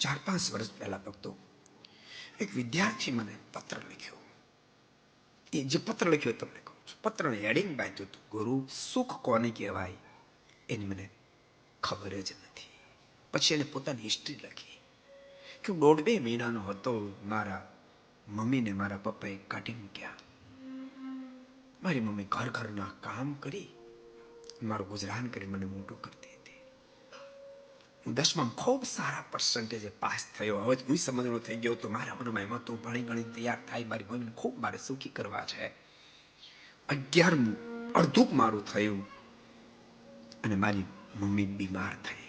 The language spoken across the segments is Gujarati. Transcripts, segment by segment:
ચાર પાંચ વર્ષ પહેલા ભક્તો એક વિદ્યાર્થી મને પત્ર લખ્યો. એ જે પત્ર લખ્યો તમને કહું છું. પત્રને હેડિંગ બાંધ્યું હતું, ગુરુ સુખ કોને કહેવાય? એની મને ખબર જ નથી. પછી એને પોતાની હિસ્ટ્રી લખી. કે દોઢ બે મહિનાનો હતો, મારા મમ્મીને મારા પપ્પાએ કાઢી મૂક્યા. મારી મમ્મી ઘર ઘરના કામ કરી, મારું ગુજરાન કરી મને મોટું કરતી હું દસમાં ખૂબ સારા પર્સન્ટેજે પાસ થયો હવે હું સમજણો થઈ ગયો તો મારા મનમાં એમાં તો ભણી ગણી તૈયાર થાય મારી મમ્મીને ખૂબ મારે સુખી કરવા છે અગિયારમું અડધું મારું થયું અને મારી મમ્મી બીમાર થઈ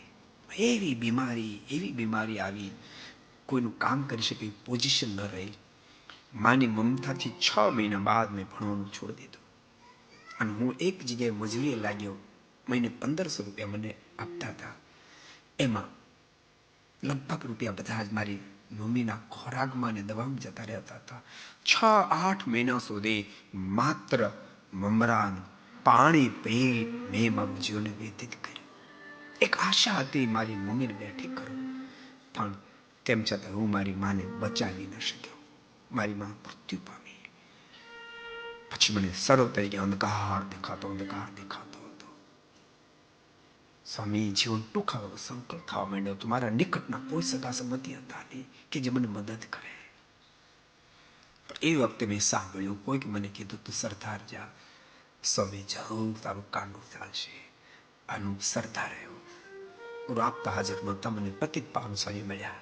એવી બીમારી એવી બીમારી આવી કોઈનું કામ કરી શકે પોઝિશન ન રહી માની મમતાથી છ મહિના બાદ મેં ભણવાનું છોડી દીધું અને હું એક જગ્યાએ મજૂરીએ લાગ્યો મહિને પંદરસો રૂપિયા મને આપતા હતા એમાં લગભગ રૂપિયા બધા જ મારી મમ્મીના ખોરાકમાં અને દવામાં જતા રહેતા હતા. છ, આઠ મહિના સુધી માત્ર મમરાન પાણી પી મેં મારું જીવન વ્યતીત કર્યું. એક આશા હતી મારી મમ્મીને બેઠી કરું, પણ તેમ છતાં હું મારી માને બચાવી ન શક્યો. મારી માં મૃત્યુ પામી. પછી મને સર્વ તરીકે અંધકાર દેખાતો અંધકાર દેખાતો. સ્વામી જીવન ટૂંકાવાનો સંકલ્પ થવા માંડ્યો તો મારા નિકટના કોઈ સગા સંબંધી હતા નહીં કે જે મને મદદ કરે. એ વખતે મેં સાંભળ્યું, કોઈક મને કીધું તું સરદાર જા, સ્વામી જાઉં તારું કાંડું ચાલશે. આનું સરદાર આવ્યો. ગુરુ આપતા હાજર બનતા મને પતિત પાવન સ્વામી મળ્યા.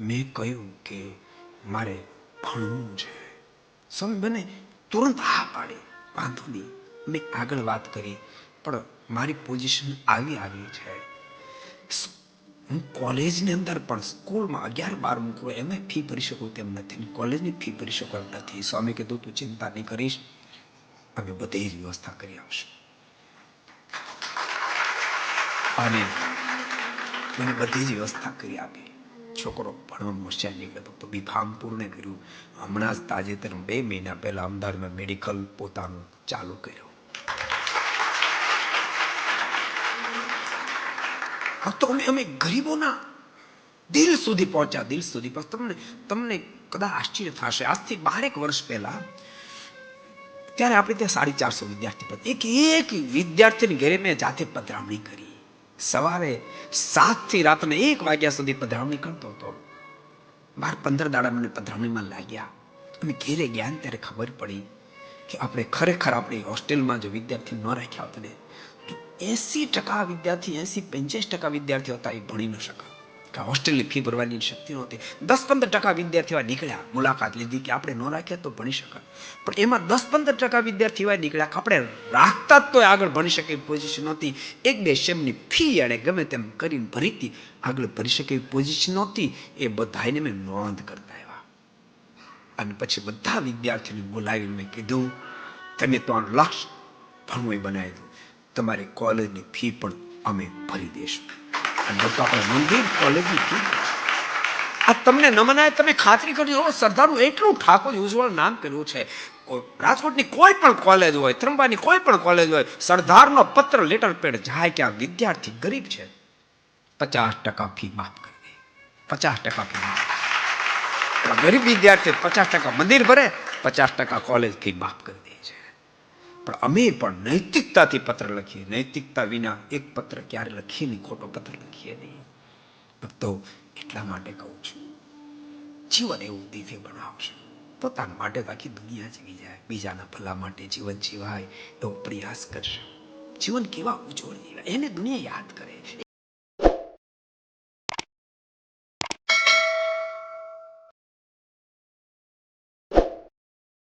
મેં કહ્યું કે, મારે ભણવું છે. સ્વામી મને તુરંત હા પાડી. વાંધો નહીં. મેં આગળ વાત કરી. પણ મારી પોઝિશન આવી આવી છે. હું કોલેજની અંદર પણ સ્કૂલમાં અગિયાર બાર મૂકું એમાં ફી ભરી શકું તેમ નથી. કોલેજની ફી ભરી શકું એમ નથી. સ્વામી કીધું તું ચિંતા નહીં કરીશ, અમે બધી જ વ્યવસ્થા કરી આવશું અને મને બધી જ વ્યવસ્થા કરી આપી. છોકરો ભણવામાં હોશિયાર નીકળ્યો તો બી ફાર્મ કર્યું. હમણાં જ તાજેતરમાં બે મહિના પહેલાં અમદાવાદમાં મેડિકલ પોતાનું ચાલુ કર્યું. તો અમે અમે ગરીબોના દિલ સુધી પહોંચ્યા, દિલ સુધી. પણ તમને તમને કદાચ આશ્ચર્ય થશે. આજથી બારેક વર્ષ પહેલા ત્યારે આપણે ત્યાં સાડી ચારસો વિદ્યાર્થી એક એક વિદ્યાર્થીની ઘરે મેં જાતે પધરામણી કરી. સવારે સાતથી રાતને એક વાગ્યા સુધી પધરામણી કરતો હતો. બાર પંદર દાડા મને પધરામણીમાં લાગ્યા. અને ઘેરે ગયા ત્યારે ખબર પડી કે આપણે ખરેખર આપણી હોસ્ટેલમાં જો વિદ્યાર્થી ન રાખ્યા હોત ને એસી ટકા વિદ્યાર્થી, એસી પંચ્યાસી ટકા વિદ્યાર્થીઓ હતા એ ભણી ન શકા. કે હોસ્ટેલની ફી ભરવાની શક્તિ નહોતી. દસ પંદર ટકા વિદ્યાર્થીઓ નીકળ્યા. મુલાકાત લીધી કે આપણે ન રાખ્યા તો ભણી શકાય. પણ એમાં દસ પંદર ટકા વિદ્યાર્થીઓ નીકળ્યા આપણે રાખતા જ તોય આગળ ભણી શકે પોઝિશન નહોતી. એક બે સેમની ફી એણે ગમે તેમ કરીને ભરીતી આગળ ભરી શકે પોઝિશન નહોતી. એ બધાને મેં નોંધ કરતા આવ્યા. અને પછી બધા વિદ્યાર્થીઓને બોલાવીને મેં કીધું, તમે ત્રણ લક્ષ ભણવું બનાવી દો. તમારી કોલેજની ફી પણ અમે ભરી દઈશું અને બધું આપણે મંદિર કોલેજની ફી આ તમને ન તમે ખાતરી કરજો. સરદારનું એટલું ઠાકોર ઉજ્જવળ નામ કર્યું છે. રાજકોટની કોઈ પણ કોલેજ હોય, ત્રંબાની કોઈ પણ કોલેજ હોય, સરદારનો પત્ર લેટર પેડ જાય કે આ વિદ્યાર્થી ગરીબ છે. પચાસ ટકા ફી માફ કરી દે. પચાસ ટકા ફી માફ ગરીબ વિદ્યાર્થી પચાસ ટકા મંદિર ભરે, પચાસ ટકા કોલેજ ફી માફ કરી દે છે. પણ અમે પણ નૈતિકતાથી પત્ર લખીએ. નૈતિકતા વિના એક પત્ર ક્યારે લખીએ નહીં, ખોટો પત્ર લખીએ નહીં. ભક્તો, એટલા માટે કહું છું. જીવન એવું દિવ્ય બનાવશે. પોતાના માટે બાકી દુનિયા જીવી જાય. બીજાના ભલા માટે જીવન જીવાય એવો પ્રયાસ કરશે. જીવન કેવા ઉજોળ જીવાય. એને દુનિયા યાદ કરે.